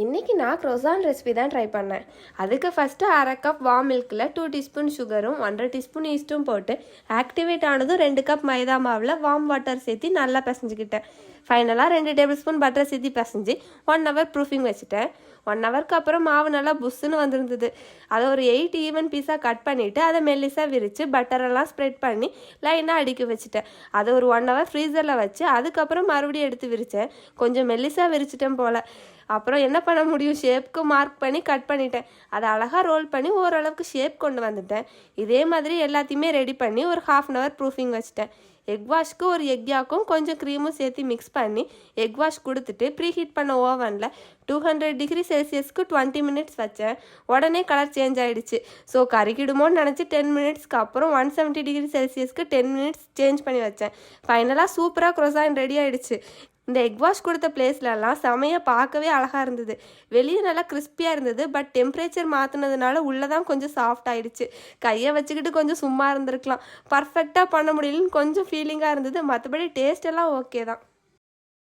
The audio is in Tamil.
இன்றைக்கி நான் க்ரோசான் ரெசிபி தான் ட்ரை பண்ணேன். அதுக்கு ஃபஸ்ட்டு அரை கப் வார்ம் மில்கில் டூ டீஸ்பூன் சுகரும் ஒன்றரை டீஸ்பூன் ஈஸ்ட்டும் போட்டு ஆக்டிவேட் ஆனதும் ரெண்டு கப் மைதா மாவில் வார்ம் வாட்டர் சேர்த்து நல்லா பிசைஞ்சுக்கிட்டேன். ஃபைனலாக ரெண்டு டேபிள் ஸ்பூன் பட்டர் சேர்த்து பிசைஞ்சு ஒன் ஹவர் ப்ரூஃபிங் வச்சுட்டேன். ஒன் ஹவருக்கு அப்புறம் மாவு நல்லா புஷ்ஷுன்னு வந்திருந்தது. அதை ஒரு எயிட் ஈவன் பீஸாக கட் பண்ணிவிட்டு அதை மெல்லிஸாக விரித்து பட்டரெல்லாம் ஸ்ப்ரெட் பண்ணி லைனாக அடுக்கி வச்சுட்டேன். அதை ஒரு ஒன் ஹவர் ஃப்ரீசரில் வச்சு அதுக்கப்புறம் மறுபடியும் எடுத்து விரித்தேன் கொஞ்சம் மெல்லிஸாக விரிச்சிட்டேன் போல். அப்புறம் என்ன பண்ண முடியும்? ஷேப்க்கு மார்க் பண்ணி கட் பண்ணிட்டேன். அதை அழகாக ரோல் பண்ணி ஓரளவுக்கு ஷேப் கொண்டு வந்துட்டேன். இதே மாதிரி எல்லாத்தையுமே ரெடி பண்ணி ஒரு ஹாஃப் அன் ஹவர் ப்ரூஃபிங் வச்சுட்டேன். எக் வாஷ்க்கு ஒரு எக்யாக்கும் கொஞ்சம் க்ரீமும் சேர்த்து மிக்ஸ் பண்ணி எக் வாஷ் கொடுத்துட்டு ப்ரீ ஹீட் பண்ண ஓவனில் டூ ஹண்ட்ரட் டிகிரி செல்சியஸ்க்கு டுவெண்ட்டி மினிட்ஸ் வச்சேன். உடனே கலர் சேஞ்ச் ஆகிடுச்சு ஸோ கறிக்கிடுமோன்னு நினச்சி டென் மினிட்ஸ்க்கு அப்புறம் ஒன் செவன்ட்டி டிகிரி செல்சியஸ்க்கு டென் மினிட்ஸ் சேஞ்ச் பண்ணி வச்சேன். ஃபைனலாக சூப்பராக க்ரோசான் ரெடி ஆகிடுச்சு இந்த எக் வாஷ் கொடுத்த பிளேஸ்லலாம் செமையாக பார்க்கவே அழகாக இருந்தது. வெளியே நல்லா கிறிஸ்பியாக இருந்தது பட் டெம்பரேச்சர் மாற்றினதுனால உள்ளே தான் கொஞ்சம் சாஃப்ட் ஆயிடுச்சு. கையை வச்சுக்கிட்டு கொஞ்சம் சும்மா இருந்திருக்கலாம். பர்ஃபெக்டாக பண்ண முடியலன்னு கொஞ்சம் ஃபீலிங்காக இருந்தது. மற்றபடி டேஸ்ட் எல்லாம் ஓகே தான்.